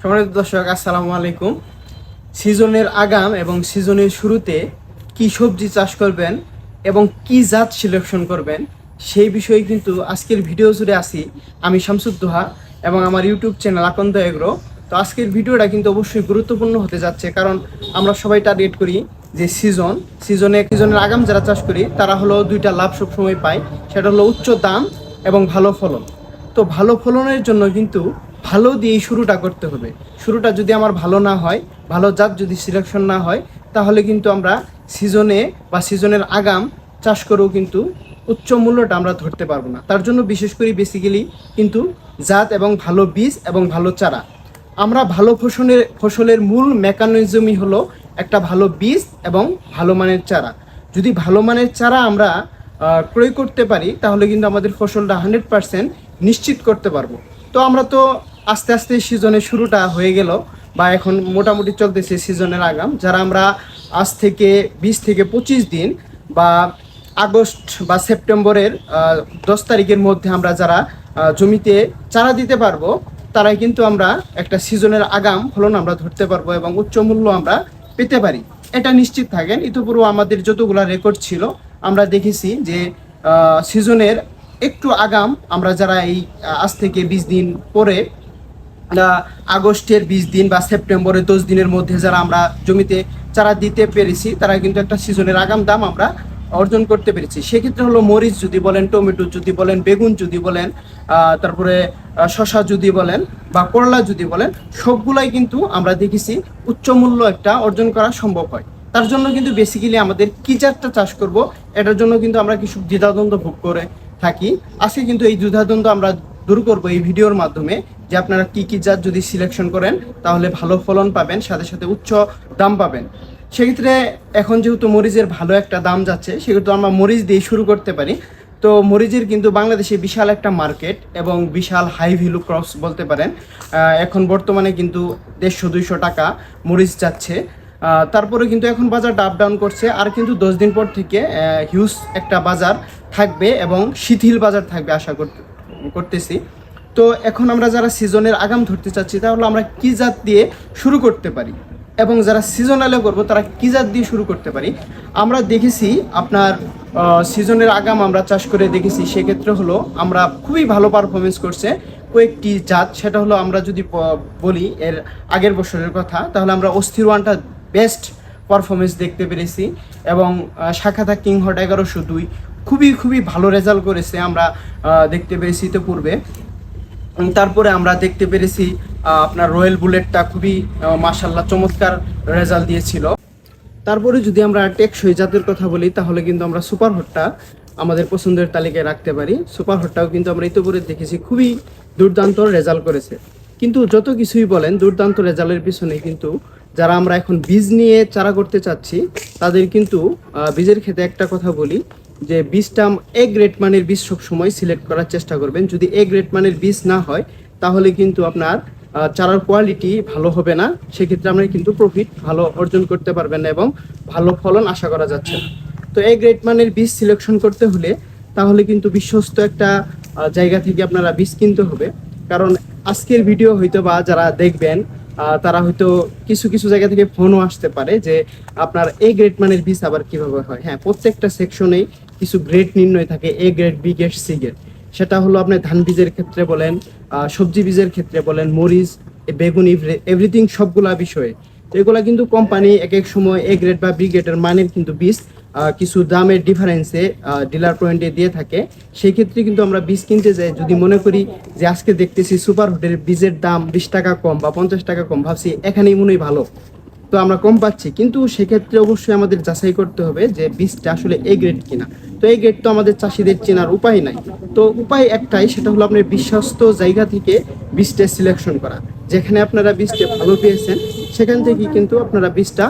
সম্মানিত দর্শক, আসসালামু আলাইকুম। সিজনের আগাম এবং সিজনের শুরুতে কি সবজি চাষ করবেন এবং কি জাত সিলেকশন করবেন, সেই বিষয়ে কিন্তু আজকের ভিডিও জুড়ে আসি আমি শামসুদ্দোহা এবং আমার ইউটিউব চ্যানেল আকন্দ এগ্রো। তো আজকের ভিডিওটা কিন্তু অবশ্যই গুরুত্বপূর্ণ হতে যাচ্ছে, কারণ আমরা সবাই টার্গেট করি যে সিজন সিজনে সিজনের আগাম যারা চাষ করি, তারা হলো দুইটা লাভ সবসময় পায়, সেটা হলো উচ্চ দাম এবং ভালো ফলন। তো ভালো ফলনের জন্য কিন্তু ভালো দিয়েই শুরুটা করতে হবে। শুরুটা যদি আমার ভালো না হয়, ভালো জাত যদি সিলেকশন না হয়, তাহলে কিন্তু আমরা সিজনে বা সিজনের আগাম চাষ করেও কিন্তু উচ্চ মূল্যটা আমরা ধরতে পারব না। তার জন্য বিশেষ করে বেসিক্যালি কিন্তু জাত এবং ভালো বীজ এবং ভালো চারা। আমরা ভালো ফসলের ফসলের মূল মেকানিজমই হলো একটা ভালো বীজ এবং ভালো মানের চারা। যদি ভালো মানের চারা আমরা ক্রয় করতে পারি, তাহলে কিন্তু আমাদের ফসলটা হান্ড্রেড পার্সেন্ট নিশ্চিত করতে পারব। তো আমরা তো আস্তে আস্তে সিজনের শুরুটা হয়ে গেল বা এখন মোটামুটি চলতেছে সিজনের আগাম। যারা আমরা আজ থেকে বিশ থেকে পঁচিশ দিন বা আগস্ট বা সেপ্টেম্বরের দশ তারিখের মধ্যে আমরা যারা জমিতে চারা দিতে পারব, তারাই কিন্তু আমরা একটা সিজনের আগাম ফলন আমরা ধরতে পারব এবং উচ্চ মূল্য আমরা পেতে পারি। এটা নিশ্চিত থাকেন। ইতিপূর্বে আমাদের যতগুলা রেকর্ড ছিল, আমরা দেখেছি যে সিজনের একটু আগাম আমরা যারা এই আজ থেকে বিশ দিন পরে আগস্টের বিশ দিন বা সেপ্টেম্বরের দশ দিনের মধ্যে যারা আমরা জমিতে চারা দিতে পেরেছি, তারা কিন্তু একটা সিজনের আগাম দাম আমরা অর্জন করতে পেরেছি। সেক্ষেত্রে হলো মরিচ যদি বলেন, টমেটো যদি বলেন, বেগুন যদি বলেন তারপরে শশা যদি বলেন বা করলা যদি বলেন, সবগুলাই কিন্তু আমরা দেখেছি উচ্চ মূল্য একটা অর্জন করা সম্ভব হয়। তার জন্য কিন্তু বেসিক্যালি আমাদের কি জাতটা চাষ করব, এটার জন্য কিন্তু আমরা কিছু দ্বিধাদ্বন্দ্ব ভোগ করে থাকি। আজকে কিন্তু এই দ্বিধাদ্বন্দ্ব আমরা দূর করব এই ভিডিওর মাধ্যমে যে আপনারা কি কি জাত যদি সিলেকশন করেন, তাহলে ভালো ফলন পাবেন, সাথে সাথে উচ্চ দাম পাবেন। সেক্ষেত্রে এখন যেহেতু মরিচের ভালো একটা দাম যাচ্ছে, সেহেতু আমরা মরিচ দিয়ে শুরু করতে পারি। তো মরিচের কিন্তু বাংলাদেশে বিশাল একটা মার্কেট এবং বিশাল হাই ভ্যালু ক্রপস বলতে পারেন। এখন বর্তমানে কিন্তু দেড়শো, দুইশো টাকা মরিচ যাচ্ছে। তারপরে কিন্তু এখন বাজারটা আপ ডাউন করছে। আর কিন্তু দশ দিন পর থেকে হিউজ একটা বাজার থাকবে এবং শিথিল বাজার থাকবে আশা করতে করতেছি। তো এখন আমরা যারা সিজনের আগাম ধরতে চাচ্ছি, তাহলে আমরা কি জাত দিয়ে শুরু করতে পারি? এবং যারা সিজনালে করব, তারা কি জাত দিয়ে শুরু করতে পারি? আমরা দেখেছি আপনার সিজনের আগাম আমরা চাষ করে দেখেছি, সেক্ষেত্রে হলো আমরা খুবই ভালো পারফরমেন্স করছে কয়েকটি জাত। সেটা হলো আমরা যদি বলি এর আগের বছরের কথা, তাহলে আমরা অস্থির ওয়ানটা বেস্ট পারফরমেন্স দেখতে পেরেছি এবং শাখাতা কিংহট এগারোশো দুই খুবই খুবই ভালো রেজাল্ট করেছে আমরা দেখতে পেরেছি তো পূর্বে। তারপরে আমরা দেখতে পেরেছি আপনার রয়্যাল বুলেটটা খুবই মাসাল্লাহ চমৎকার রেজাল্ট দিয়েছিল। তারপরে যদি আমরা টেকসই জাতের কথা বলি, তাহলে কিন্তু আমরা সুপার হটটা আমাদের পছন্দের তালিকায় রাখতে পারি। সুপার হটটাও কিন্তু আমরা ইতিপূর্বে দেখেছি, খুবই দুর্দান্ত রেজাল্ট করেছে। কিন্তু যত কিছুই বলেন, দুর্দান্ত রেজাল্টের পিছনে কিন্তু যারা আমরা এখন বীজ নিয়ে চারা করতে চাচ্ছি, তাদের কিন্তু বীজের ক্ষেত্রে একটা কথা বলি যে বীজটা এ গ্রেড মানের বীজ সবসময় সিলেক্ট করার চেষ্টা করবেন। যদি এ গ্রেড মানের বীজ না হয়, তাহলে কিন্তু আপনার চারার কোয়ালিটি ভালো হবে না। সেক্ষেত্রে আমরা কিন্তু প্রফিট ভালো অর্জন করতে পারবেন না এবং ভালো ফলন আশা করা যাচ্ছে না। তো এ গ্রেড মানের বীজ সিলেকশন করতে হলে, তাহলে কিন্তু বিশ্বস্ত একটা জায়গা থেকে আপনারা বীজ কিনতে হবে। কারণ আজকের ভিডিও হয়তো বা যারা দেখবেন তারা হয়তো কিছু কিছু জায়গা থেকে ফোনও আসতে পারে যে, আপনার এ গ্রেড মানের বীজ আবার কীভাবে হয়। হ্যাঁ প্রত্যেকটা সেকশনেই কিছু গ্রেড নির্ণয় থাকে A grade B grade C grade সেটা হলো আপনার ধান বীজের ক্ষেত্রে বলেন সবজি বীজের ক্ষেত্রে বলেন, মরিচ বেগুন এভরিথিং সবগুলা বিষয়ে। তো এগুলা কিন্তু কোম্পানি এক এক সময় এ গ্রেড বা বি গ্রেডের মানের কিন্তু বীজ কিছু দামের ডিফারেন্সে ডিলার পয়েন্টে দিয়ে থাকে। সেই ক্ষেত্রে কিন্তু আমরা বীজ কিনতে যাই। যদি মনে করি যে আজকে দেখতেছি সুপার হোটেল বীজের দাম বিশ টাকা কম বা পঞ্চাশ টাকা কম, ভাবছি এখানেই মনে হয় ভালো। তো আমরা কম পাচ্ছি, কিন্তু সেক্ষেত্রে অবশ্যই আমাদের যাচাই করতে হবে যে বীজটা আসলে এ গ্রেড কিনা। তো এই গ্রেড তো আমাদের চাষিদের চেনার উপায় নাই। তো উপায় একটাই, সেটা হলো আপনার বিশ্বস্ত জায়গা থেকে বীজটা সিলেকশন করা। যেখানে আপনারা বীজটা ভালো পেয়েছেন, সেখান থেকে কিন্তু আপনারা বীজটা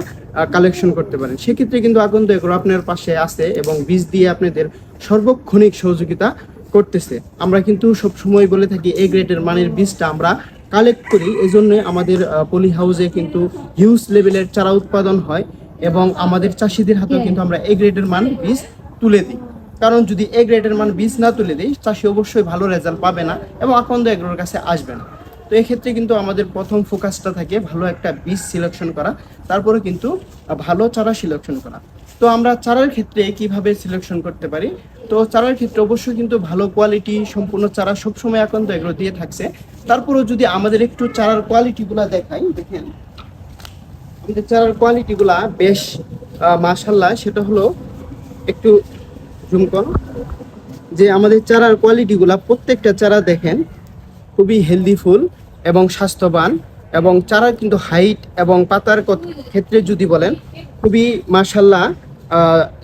কালেকশন করতে পারেন। সেক্ষেত্রে কিন্তু আগন্ত এগ্রো আপনার পাশে আছে এবং বীজ দিয়ে আপনাদের সর্বক্ষণিক সহযোগিতা করতেছে। আমরা কিন্তু সব সময় বলে থাকি এ গ্রেডের মানের বীজটা আমরা কালেক্ট করি এই জন্য আমাদের পলি হাউসে কিন্তু হিউজ লেভেলের চারা উৎপাদন হয় এবং আমাদের চাষিদের হাতেও কিন্তু আমরা এ গ্রেডের মান বীজ তুলে দিই। কারণ যদি এ গ্রেডের মান বীজ না তুলে দিই চাষি অবশ্যই ভালো রেজাল্ট পাবে না এবং আকন্দ এগ্রোর কাছে আসবে না। তো এক্ষেত্রে কিন্তু আমাদের প্রথম ফোকাসটা থাকে ভালো একটা বীজ সিলেকশন করা তারপরে কিন্তু ভালো চারা সিলেকশন করা। তো আমরা চারার ক্ষেত্রে কীভাবে সিলেকশন করতে পারি? তো চারার ক্ষেত্রে অবশ্যই কিন্তু ভালো কোয়ালিটি সম্পূর্ণ চারা সবসময় এখন তো এগুলো দিয়ে থাকছে। তারপরেও যদি আমাদের একটু চারার কোয়ালিটিগুলো দেখাই দেখেন। আমাদের চারার কোয়ালিটিগুলা বেশ মাশাল্লাহ সেটা হলো একটু জুম করো। যে আমাদের চারার কোয়ালিটিগুলা প্রত্যেকটা চারা দেখেন খুবই হেলদি ফুল এবং স্বাস্থ্যবান এবং চারার কিন্তু হাইট এবং পাতার ক্ষেত্রে যদি বলেন খুবই মাশাল্লাহ আহ,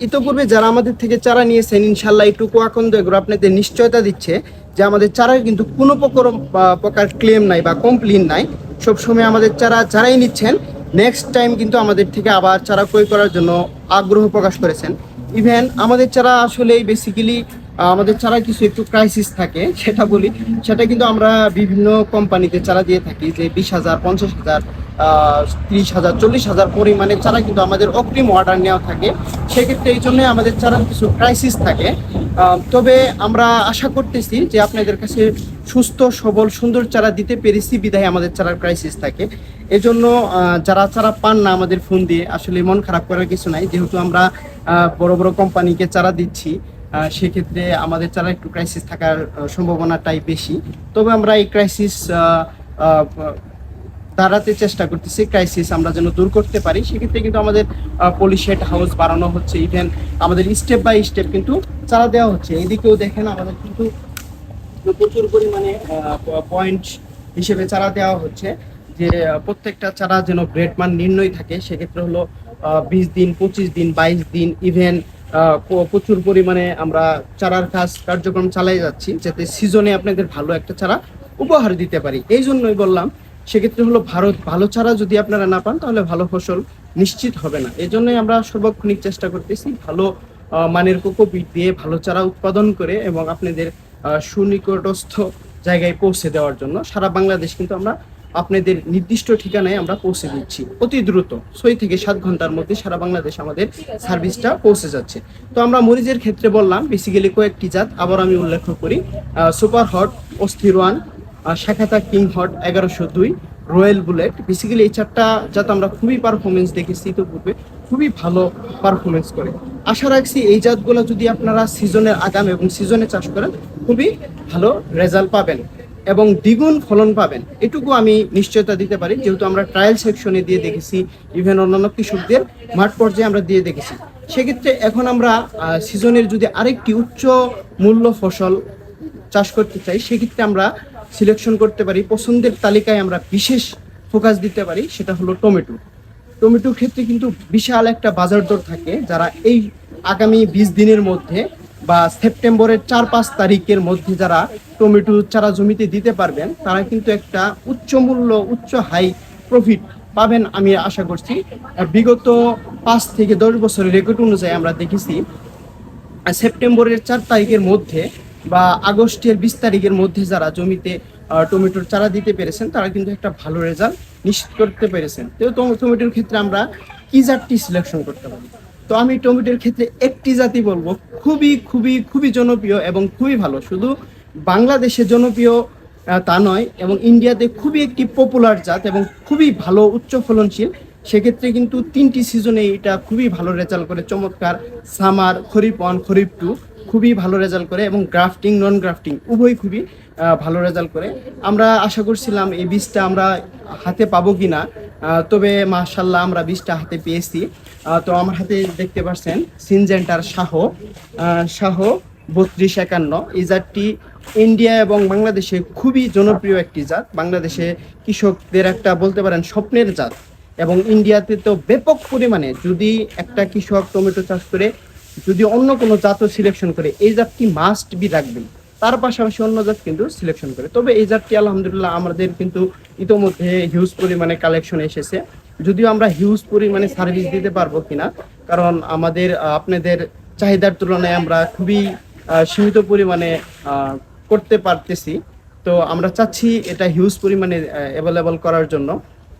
ইতোপূর্বে যারা আমাদের থেকে চারা নিয়েছেন ইনশাল্লাহ একটু কোয়াকন্দ এগুলো আপনাদের নিশ্চয়তা দিচ্ছে যে আমাদের চারার কিন্তু কোনো প্রকার প্রকার ক্লেম নাই বা কমপ্লেন নাই। সবসময় আমাদের চারা যারাই নিচ্ছেন নেক্সট টাইম কিন্তু আমাদের থেকে আবার চারা ক্রয় করার জন্য আগ্রহ প্রকাশ করেছেন। ইভেন আমাদের চারা আসলে বেসিক্যালি আমাদের চারা কিছু একটু ক্রাইসিস থাকে, সেটা বলি। সেটা কিন্তু আমরা বিভিন্ন কোম্পানিতে চারা দিয়ে থাকি যে বিশ হাজার, পঞ্চাশ হাজার ত্রিশ হাজার, চল্লিশ হাজার পরিমাণে চারা কিন্তু আমাদের অগ্রিম অর্ডার নেওয়া থাকে। সেক্ষেত্রে এই জন্য আমাদের চারার কিছু ক্রাইসিস থাকে। তবে আমরা আশা করতেছি যে আপনাদের কাছে সুস্থ, সবল, সুন্দর চারা দিতে পেরেছি বিধায় আমাদের চারার ক্রাইসিস থাকে। এজন্য যারা চারা পান না আমাদের ফোন দিয়ে, আসলে মন খারাপ করার কিছু নাই। যেহেতু আমরা বড় বড় কোম্পানিকে চারা দিচ্ছি। সেক্ষেত্রে আমাদের চারা একটু ক্রাইসিস থাকার সম্ভাবনাটাই বেশি। তবে আমরা এই ক্রাইসিস দাঁড়াতে চেষ্টা করতেছি ক্রাইসিস আমরা যেন দূর করতে পারি। সেক্ষেত্রে কিন্তু আমাদের পলিশেড হাউস বাড়ানো হচ্ছে ইভেন আমাদের স্টেপ বাই স্টেপ কিন্তু চারা দেওয়া হচ্ছে। এদিকেও দেখেন আমাদের কিন্তু প্রচুর পরিমাণে পয়েন্ট হিসেবে চারা দেওয়া হচ্ছে, যে প্রত্যেকটা চারা যেন ব্রেড মান নির্ণয় থাকে। সেক্ষেত্রে হলো বিশ দিন, পঁচিশ দিন, বাইশ দিন ইভেন প্রচুর পরিমাণে আমরা চারার কাজ, কার্যক্রম চালাই যাচ্ছি, যাতে সিজনে আপনাদের ভালো একটা চারা উপহার দিতে পারি। এই জন্যই বললাম, সেক্ষেত্রে হলো ভারত ভালো চারা যদি আপনারা না পান, তাহলে ভালো ফসল নিশ্চিত হবে না। এই জন্যই আমরা সর্বক্ষণিক চেষ্টা করতেছি ভালো মানের কোকোপিট দিয়ে ভালো চারা উৎপাদন করে এবং আপনাদের সুনিকটস্থ জায়গায় পৌঁছে দেওয়ার জন্য। সারা বাংলাদেশ কিন্তু আমরা আপনাদের নির্দিষ্ট ঠিকানায় আমরা পৌঁছে দিচ্ছি। অতি দ্রুত, ছয় থেকে সাত ঘণ্টার মধ্যে সারা বাংলাদেশ আমাদের সার্ভিসটা পৌঁছে যাচ্ছে। তো আমরা মরিচের ক্ষেত্রে বললাম বেসিক্যালি কয়েকটি জাত, আবার আমি উল্লেখ করি। সুপার হট অস্থির ওয়ান শাখাতা কিং হট এগারোশো দুই রয়্যাল বুলেট বেসিক্যালি এই চারটা জাত আমরা খুবই পারফরমেন্স দেখেছি ইতিপূর্বে, খুবই ভালো পারফরমেন্স করে। আশা রাখছি এই জাতগুলো যদি আপনারা সিজনের আগাম এবং সিজনে চাষ করেন, খুবই ভালো রেজাল্ট পাবেন। এবং দ্বিগুণ ফলন পাবেন। এটুকু আমি নিশ্চয়তা দিতে পারি। যেহেতু আমরা ট্রায়াল সেকশনে দিয়ে দেখেছি ইভেন অন্যান্য কৃষকদের মাঠ পর্যায়ে আমরা দিয়ে দেখেছি। সেক্ষেত্রে এখন আমরা সিজনের যদি আরেকটি উচ্চ মূল্য ফসল চাষ করতে চাই, সেক্ষেত্রে আমরা সিলেকশন করতে পারি। পছন্দের তালিকায় আমরা বিশেষ ফোকাস দিতে পারি, সেটা হলো টমেটো। টমেটোর ক্ষেত্রে কিন্তু বিশাল একটা বাজার দর থাকে, যারা এই আগামী বিশ দিনের মধ্যে বা সেপ্টেম্বরের চার পাঁচ তারিখের মধ্যে যারা টমেটো চারা জমিতে দিতে পারবেন, তারা কিন্তু একটা উচ্চ মূল্য, উচ্চ হাই প্রফিট পাবেন আমি আশা করছি। বিগত পাঁচ থেকে দশ বছরের রেকর্ড অনুযায়ী আমরা দেখেছি, সেপ্টেম্বরের চার তারিখের মধ্যে বা আগস্টের বিশ তারিখের মধ্যে যারা জমিতে টমেটোর চারা দিতে পেরেছেন, তারা কিন্তু একটা ভালো রেজাল্ট নিশ্চিত করতে পেরেছেন। তো টমেটোর ক্ষেত্রে আমরা কি জাতটি সিলেকশন করতে পারি? তো আমি টমেটোর ক্ষেত্রে একটি জাতি বলব, খুবই খুবই খুবই জনপ্রিয় এবং খুবই ভালো। শুধু বাংলাদেশে জনপ্রিয় তা নয়, এবং ইন্ডিয়াতে খুবই একটি পপুলার জাত এবং খুবই ভালো উচ্চ ফলনশীল, সেক্ষেত্রে কিন্তু তিনটি সিজনে এটা খুবই ভালো রেজাল্ট করে। চমৎকার summer kharif one kharif two খুবই ভালো রেজাল্ট করে এবং গ্রাফটিং নন গ্রাফটিং উভয় খুবই ভালো রেজাল্ট করে। আমরা আশা করছিলাম এই বীজটা আমরা হাতে পাবো কি না তবে মাশাল্লাহ আমরা বীজটা হাতে পেয়েছি। তো আমার হাতে দেখতে পাচ্ছেন সিনজেন্টার শাহ শাহ বত্রিশ একান্ন। এই জাতটি ইন্ডিয়া এবং বাংলাদেশে খুবই জনপ্রিয় একটি জাত। বাংলাদেশে কৃষকদের একটা বলতে পারেন স্বপ্নের জাত। এবং ইন্ডিয়াতে তো ব্যাপক পরিমাণে যদি একটা কৃষক টমেটো চাষ করে, যদি অন্য কোনো জাতও সিলেকশন করে, এই জাতটি মাস্ট বি রাখবেন। তার পাশাপাশি অন্য জাত কিন্তু সিলেকশন করে। তবে এই জাতটি আলহামদুলিল্লাহ আমাদের কিন্তু ইতোমধ্যে হিউজ পরিমাণে কালেকশন এসেছে। যদিও আমরা হিউজ পরিমাণে সার্ভিস দিতে পারব কিনা, কারণ আমাদের আপনাদের চাহিদার তুলনায় আমরা খুবই সীমিত পরিমাণে করতে পারতেছি। তো আমরা চাচ্ছি এটা হিউজ পরিমাণে অ্যাভেলেবল করার জন্য।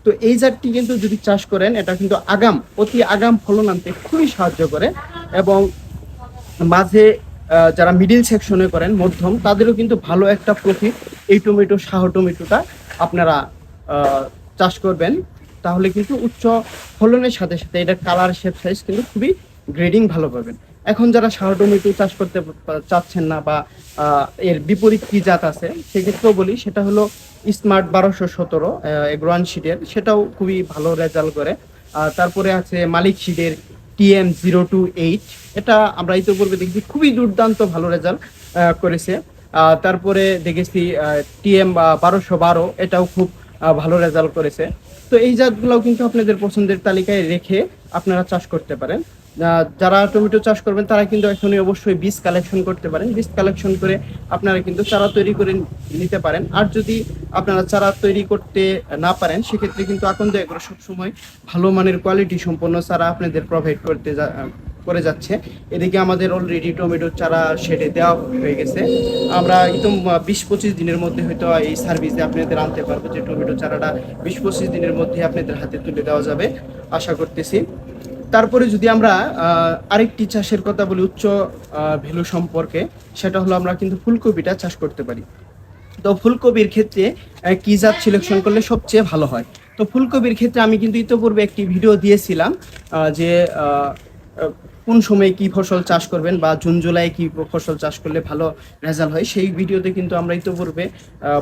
তো এই জাতটি কিন্তু যদি চাষ করেন, এটা কিন্তু আগাম, অতি আগাম ফলন আনতে খুবই সাহায্য করে এবং মাঝে যারা মিডিল সেকশনে করেন, মধ্যম, তাদেরও কিন্তু ভালো একটা প্রফিট এই টমেটো শাহ টমেটোটা আপনারা চাষ করবেন। তাহলে কিন্তু উচ্চ ফলনের সাথে সাথে এটা কালার শেপ সাইজ কিন্তু খুবই গ্রেডিং ভালো পাবেন। এখন যারা সার টমেটো চাষ করতে চাচ্ছেন না বা এর বিপরীত কী জাত আছে, সেক্ষেত্রেও বলি, সেটা হলো স্মার্ট বারোশো সতেরো এগ্রোয়ান শিটের সেটাও খুবই ভালো রেজাল্ট করে। তারপরে আছে মালিক শিটের টিএম জিরো টু এইট এটা আমরা ইতিপূর্বে দেখেছি, খুবই দুর্দান্ত ভালো রেজাল্ট করেছে। তারপরে দেখেছি টিএম বারোশো বারো, এটাও খুব ভালো রেজাল্ট করেছে। তো এই জাতগুলোও কিন্তু আপনাদের পছন্দের তালিকায় রেখে আপনারা চাষ করতে পারেন। যারা টমেটো চাষ করবেন, তারা কিন্তু এখনই অবশ্যই বীজ কালেকশন করতে পারেন। বীজ কালেকশন করে আপনারা কিন্তু চারা তৈরি করে নিতে পারেন। আর যদি আপনারা চারা তৈরি করতে না পারেন, সেক্ষেত্রে কিন্তু আকন্দ এগুলো সবসময় ভালো মানের কোয়ালিটি সম্পন্ন চারা আপনাদের প্রোভাইড করতে করে যাচ্ছে। এদিকে আমাদের অলরেডি টমেটোর চারা সেটে দেওয়া হয়ে গেছে। আমরা একদম বিশ পঁচিশ দিনের মধ্যে হয়তো এই সার্ভিসে আপনাদের আনতে পারব যে টমেটো চারাটা বিশ পঁচিশ দিনের মধ্যে আপনাদের হাতে তুলে দেওয়া যাবে। আশা করতেছি। তারপরে যদি আমরা আরেকটি চাষের কথা বলি উচ্চ ভ্যালু সম্পর্কে, সেটা হলো আমরা কিন্তু ফুলকপিটা চাষ করতে পারি। তো ফুলকপির ক্ষেত্রে কি জাত সিলেকশন করলে সবচেয়ে ভালো হয়? তো ফুলকপির ক্ষেত্রে আমি কিন্তু ইতিপূর্বে একটি ভিডিও দিয়েছিলাম যে কোন সময়ে কি ফসল চাষ করবেন বা জুন, জুলাই কি ফসল চাষ করলে ভালো রেজাল্ট হয়, সেই ভিডিওতে কিন্তু আমরা ইতিপূর্বে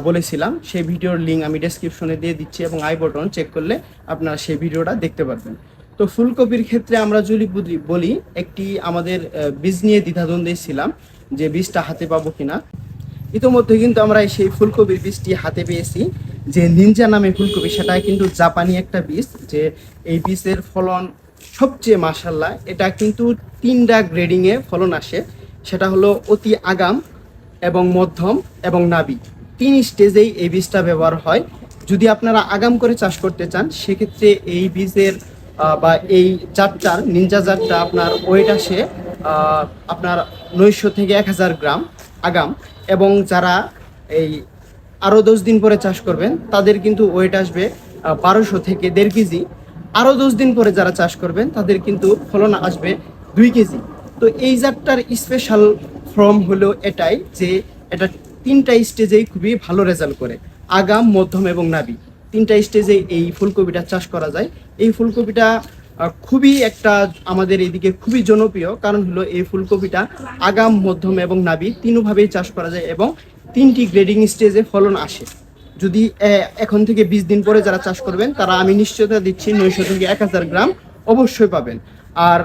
বলেছিলাম। সেই ভিডিওর লিঙ্ক আমি ডেসক্রিপশনে দিয়ে দিচ্ছি এবং আই বটন চেক করলে আপনারা সেই ভিডিওটা দেখতে পারবেন। তো ফুলকপির ক্ষেত্রে আমরা যদি বলি, একটি আমাদের বীজ নিয়ে দ্বিধাদ্বন্দ্বে ছিলাম যে বীজটা হাতে পাবো কিনা। ইতোমধ্যে কিন্তু আমরা সেই ফুলকপির বীজটি হাতে পেয়েছি যে নিনজা নামে ফুলকপি সেটা কিন্তু জাপানি একটা বীজ যে এই বীজের ফলন সবচেয়ে মাসাল্লাহ এটা কিন্তু তিনটা গ্রেডিংয়ে ফলন আসে। সেটা হলো অতি আগাম এবং মধ্যম এবং নাবি। তিন স্টেজেই এই বীজটা ব্যবহার হয়। যদি আপনারা আগাম করে চাষ করতে চান, সেক্ষেত্রে এই বীজের বা এই জাতটার, নিনজা জাতটা আপনার ওয়েট আসে আপনার নয়শো থেকে এক হাজার গ্রাম আগাম। এবং যারা এই আরও দশ দিন পরে চাষ করবেন, তাদের কিন্তু ওয়েট আসবে বারোশো থেকে দেড় কেজি। আরও দশ দিন পরে যারা চাষ করবেন, তাদের কিন্তু ফলন আসবে দুই কেজি। তো এই জাতটার স্পেশাল ফর্ম হলো এটাই যে, এটা তিনটা স্টেজেই খুবই ভালো রেজাল্ট করে। আগাম, মধ্যম এবং নাবি। তিনটা স্টেজে এই ফুলকপিটা চাষ করা যায়। এই ফুলকপিটা খুবই একটা আমাদের এদিকে খুবই জনপ্রিয়। কারণ হলো এই ফুলকপিটা আগাম, মধ্যম এবং নাবি তিনভাবেই চাষ করা যায় এবং তিনটি গ্রেডিং স্টেজে ফলন আসে। যদি এখন থেকে বিশ দিন পরে যারা চাষ করবেন, তারা আমি নিশ্চয়তা দিচ্ছি নয়শো থেকে এক হাজার গ্রাম অবশ্যই পাবেন। আর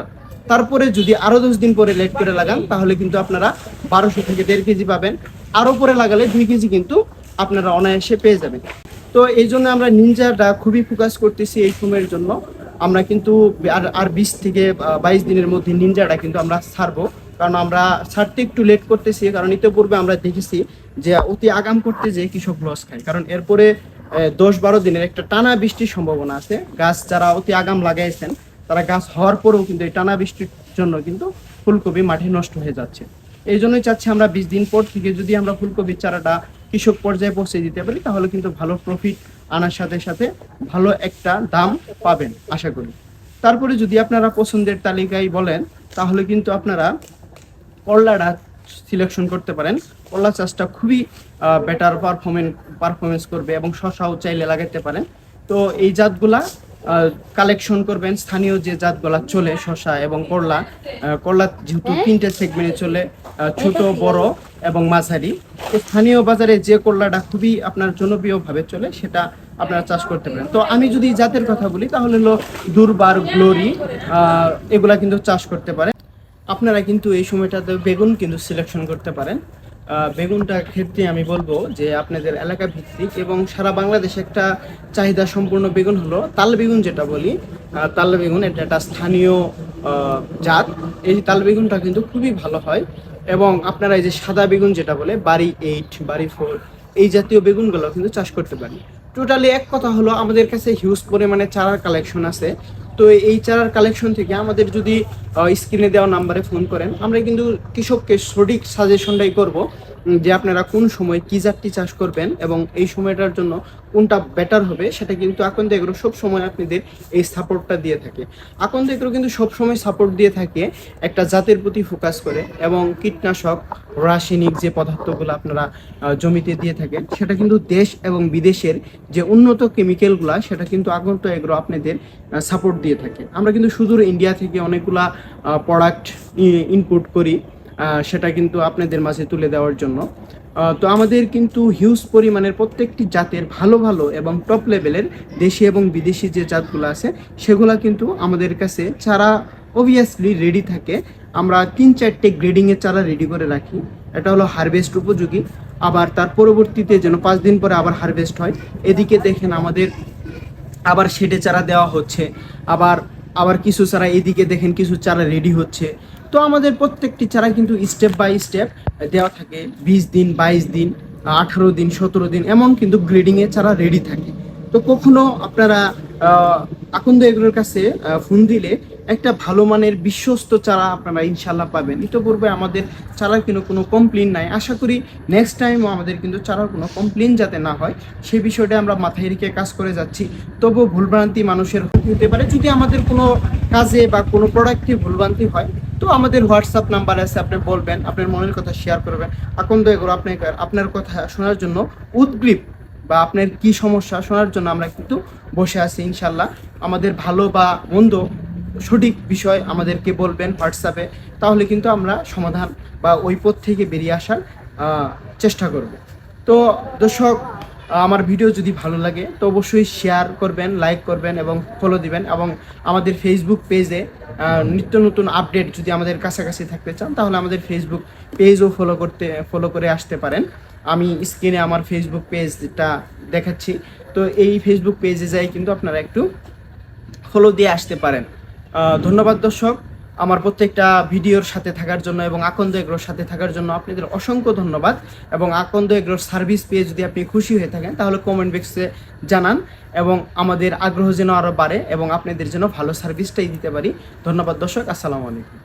তারপরে যদি আরও দশ দিন পরে লেট করে লাগান, তাহলে কিন্তু আপনারা বারোশো থেকে দেড় কেজি পাবেন। আরও পরে লাগালে দুই কেজি কিন্তু আপনারা অনায়াসে পেয়ে যাবেন। তো এই জন্য আমরা নিনজাটা খুবই ফোকাস করতেছি এই সময়ের জন্য। আমরা কিন্তু আর আর বিশ থেকে বাইশ দিনের মধ্যে নিনজাটা কিন্তু আমরা ছাড়বো। কারণ আমরা ছাড়তে একটু লেট করতেছি, কারণ ইতিপূর্বে আমরা দেখেছি যে অতি আগাম করতে যে কৃষক লস খায়। কারণ এরপরে দশ বারো দিনের একটা টানা বৃষ্টির সম্ভাবনা আছে। গাছ যারা অতি আগাম লাগাইছেন, তারা গাছ হওয়ার পরেও কিন্তু এই টানা বৃষ্টির জন্য কিন্তু ফুলকপি মাঠে নষ্ট হয়ে যাচ্ছে। এই জন্যই চাচ্ছি আমরা বিশ দিন পর থেকে যদি আমরা ফুলকপির চারাটা কৃষক পর্যায়ে পৌঁছে দিতে পারি, তাহলে কিন্তু ভালো প্রফিট আনার সাথে সাথে ভালো একটা দাম পাবেন, আশা করি। তারপরে যদি আপনারা পছন্দের তালিকায় বলেন, তাহলে কিন্তু আপনারা করলাটা সিলেকশন করতে পারেন। করলা চাষটা খুবই বেটার পারফরমেন্স পারফরমেন্স করবে এবং শশাও চাইলে লাগাতে পারেন। তো এই জাতগুলা কালেকশন করবেন, স্থানীয় যে জাতগুলা চলে শশা এবং করলা করলা যেহেতু তিনটে সেগমেন্টে চলে ছোট, বড় এবং মাঝারি স্থানীয় বাজারে যে করলাটা খুবই আপনার জনপ্রিয়ভাবে চলে, সেটা আপনারা চাষ করতে পারেন। তো আমি যদি জাতের কথা বলি, তাহলে হলো দুর্বার, গ্লোরি এগুলা কিন্তু চাষ করতে পারেন। আপনারা কিন্তু এই সময়টাতে বেগুন কিন্তু সিলেকশন করতে পারেন। বেগুনটার ক্ষেত্রে আমি বলব যে আপনাদের এলাকা ভিত্তিক এবং সারা বাংলাদেশে একটা চাহিদা সম্পূর্ণ বেগুন হলো তাল বেগুন যেটা বলি। তাল বেগুন এটা একটা স্থানীয় জাত। এই তাল বেগুনটা কিন্তু খুবই ভালো হয়। এবং আপনারা এই যে সাদা বেগুন যেটা বলে, বাড়ি এইট বাড়ি ফোর এই জাতীয় বেগুনগুলো কিন্তু চাষ করতে পারি টোটালি এক কথা হলো, আমাদের কাছে হিউজ পরিমাণে চারার কালেকশন আছে। তো এই চারার কালেকশন থেকে আমাদের যদি স্ক্রিনে দেওয়া নাম্বারে ফোন করেন, আমরা কিন্তু কৃষককে সঠিক সাজেশনটাই করব। যে আপনারা কোন সময় কি জাতটি চাষ করবেন এবং এই সময়টার জন্য কোনটা বেটার হবে, সেটা কিন্তু আকন্দ এগ্রো সব সময় আপনাদের এই সাপোর্টটা দিয়ে থাকে। আকন্দ এগ্রো কিন্তু সব সময় সাপোর্ট দিয়ে থাকে, একটা জাতের প্রতি ফোকাস করে এবং কীটনাশক, রাসায়নিক যে পদার্থগুলো আপনারা জমিতে দিয়ে থাকেন, সেটা কিন্তু দেশ এবং বিদেশের যে উন্নত কেমিক্যালগুলা সেটা কিন্তু আগন্ত এগ্রো আপনাদের সাপোর্ট দিয়ে থাকে। আমরা কিন্তু সুদূর ইন্ডিয়া থেকে অনেকগুলা প্রোডাক্ট ইনপুট করি। সেটা কিন্তু আপনাদের মাঝে তুলে দেওয়ার জন্য। তো আমাদের কিন্তু হিউজ পরিমাণের প্রত্যেকটি জাতের ভালো ভালো এবং টপ লেভেলের দেশি এবং বিদেশি যে জাতগুলো আছে, সেগুলা কিন্তু আমাদের কাছে চারা অবভিয়াসলি রেডি থাকে। আমরা তিন চারটে গ্রেডিংয়ের চারা রেডি করে রাখি। এটা হলো হারভেস্ট উপযোগী। আবার তার পরবর্তীতে যেন পাঁচ দিন পরে আবার হারভেস্ট হয়, এদিকে দেখেন আমাদের আবার শেডে চারা দেওয়া হচ্ছে। আবার আবার কিছু চারা এদিকে দেখেন কিছু চারা রেডি হচ্ছে। তো আমাদের প্রত্যেকটি চারা কিন্তু স্টেপ বাই স্টেপ দেওয়া থাকে। বিশ দিন, বাইশ দিন, আঠারো দিন, সতেরো দিন, এমন কিন্তু গ্রেডিংয়ে চারা রেডি থাকে। তো কখনো আপনারা আকন্দ এগুলোর কাছে ফোন দিলে একটা ভালো মানের বিশ্বস্ত চারা আপনারা ইনশাল্লাহ পাবেন। ইতিপূর্বে আমাদের চারার কিন্তু কোনো কমপ্লেন নাই। আশা করি নেক্সট টাইমও আমাদের কিন্তু চারার কোনো কমপ্লেন যাতে না হয় সেই বিষয়টা আমরা মাথায় রেখে কাজ করে যাচ্ছি। তবুও ভুলভ্রান্তি মানুষের হতে পারে। যদি আমাদের কোনো কাজে বা কোনো প্রোডাক্টে ভুলভ্রান্তি হয়, তো আমাদের হোয়াটসঅ্যাপ নাম্বার আছে, আপনি বলবেন, আপনার মনের কথা শেয়ার করবেন। আকন্দ এগুলো আপনি আপনার কথা শোনার জন্য উদ্গ্রীব বা আপনার কি সমস্যা শোনার জন্য আমরা কিন্তু বসে আছি ইনশাল্লাহ আমাদের ভালো বা মন্দ সঠিক বিষয় আমাদেরকে বলবেন হোয়াটসঅ্যাপে তাহলে কিন্তু আমরা সমাধান বা ওই পথ থেকে বেরিয়ে আসার চেষ্টা করব। তো দর্শক, আমার ভিডিও যদি ভালো লাগে, তো অবশ্যই শেয়ার করবেন লাইক করবেন এবং ফলো দিবেন এবং আমাদের ফেসবুক পেজে নিত্য নতুন আপডেট যদি আমাদের কাছাকাছি থাকতে চান, তাহলে আমাদের ফেসবুক পেজও ফলো করতে ফলো করে আসতে পারেন। আমি স্ক্রিনে আমার ফেসবুক পেজটা দেখাচ্ছি। তো এই ফেসবুক পেজে যাই কিন্তু আপনারা একটু ফলো দিয়ে আসতে পারেন। ধন্যবাদ দর্শক। আমার প্রত্যেকটা ভিডিওর সাথে থাকার জন্য এবং আকন্দ এগ্রোর সাথে থাকার জন্য আপনাদের অসংখ্য ধন্যবাদ এবং আকন্দ এগ্রোর সার্ভিস পেয়ে যদি আপনি খুশি হয়ে থাকেন, তাহলে কমেন্ট বক্সে জানান এবং আমাদের আগ্রহ যেন আরও বাড়ে এবং আপনাদের জন্য ভালো সার্ভিসটাই দিতে পারি। ধন্যবাদ দর্শক, আসসালামু আলাইকুম।